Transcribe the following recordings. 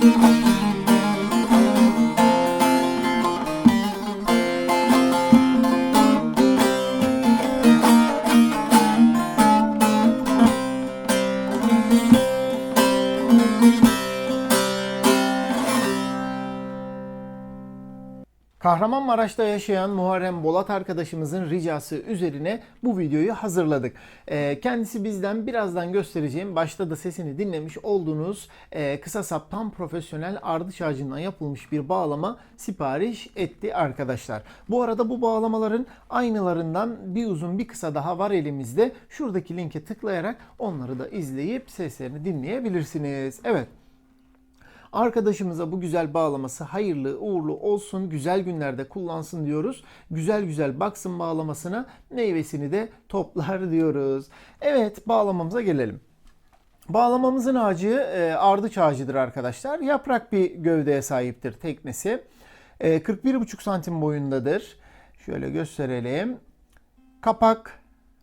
Thank you. Kahramanmaraş'ta yaşayan Muharrem Bolat arkadaşımızın ricası üzerine bu videoyu hazırladık. Ee, kendisi bizden birazdan göstereceğim, başta da sesini dinlemiş olduğunuz e, kısa sap tam profesyonel ardıç ağacından yapılmış bir bağlama sipariş etti arkadaşlar. Bu arada bu bağlamaların aynılarından bir uzun bir kısa daha var elimizde. Şuradaki linke tıklayarak onları da izleyip seslerini dinleyebilirsiniz. Evet. Arkadaşımıza bu güzel bağlaması hayırlı uğurlu olsun, güzel günlerde kullansın diyoruz. Güzel güzel baksın bağlamasına, meyvesini de toplar diyoruz. Evet bağlamamıza gelelim. Bağlamamızın ağacı e, ardıç ağacıdır arkadaşlar. Yaprak bir gövdeye sahiptir teknesi. E, 41,5 santim boyundadır. Şöyle gösterelim. Kapak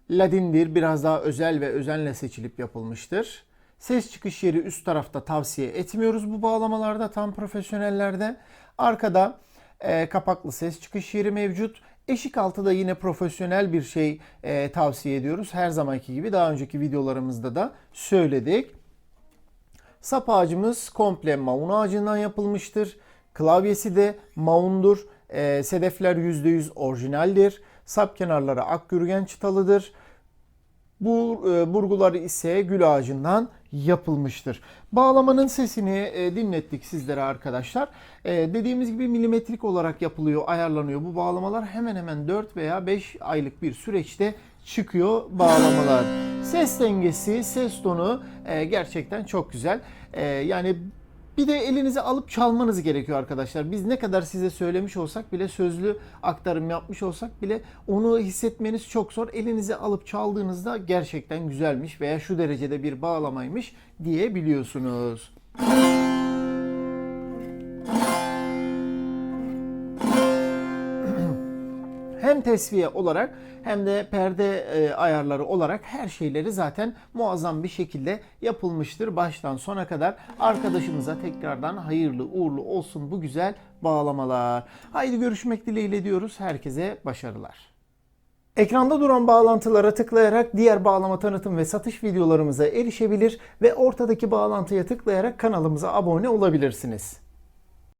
ladindir. Biraz daha özel ve özenle seçilip yapılmıştır. Ses çıkış yeri üst tarafta tavsiye etmiyoruz bu bağlamalarda tam profesyonellerde. Arkada e, kapaklı ses çıkış yeri mevcut. Eşik altı da yine profesyonel bir şey e, tavsiye ediyoruz. Her zamanki gibi daha önceki videolarımızda da söyledik. Sap ağacımız komple maun ağacından yapılmıştır. Klavyesi de maundur. E, sedefler %100 orijinaldir. Sap kenarları akgürgen çıtalıdır. Bu e, burguları ise gül ağacından yapılmıştır. Bağlamanın sesini e, dinlettik sizlere arkadaşlar. E, dediğimiz gibi milimetrik olarak yapılıyor, ayarlanıyor. Bu bağlamalar hemen hemen 4 veya 5 aylık bir süreçte çıkıyor bağlamalar. Ses dengesi, ses tonu gerçekten çok güzel. Yani bir de elinize alıp çalmanız gerekiyor arkadaşlar. Biz ne kadar size söylemiş olsak bile sözlü aktarım yapmış olsak bile onu hissetmeniz çok zor. Elinize alıp çaldığınızda gerçekten güzelmiş veya şu derecede bir bağlamaymış diyebiliyorsunuz. Hem tesviye olarak hem de perde e, ayarları olarak her şeyleri zaten muazzam bir şekilde yapılmıştır baştan sona kadar. Arkadaşımıza tekrardan hayırlı uğurlu olsun bu güzel bağlamalar. Haydi görüşmek dileğiyle diyoruz. Herkese başarılar. Ekranda duran bağlantılara tıklayarak diğer bağlama tanıtım ve satış videolarımıza erişebilir ve ortadaki bağlantıya tıklayarak kanalımıza abone olabilirsiniz.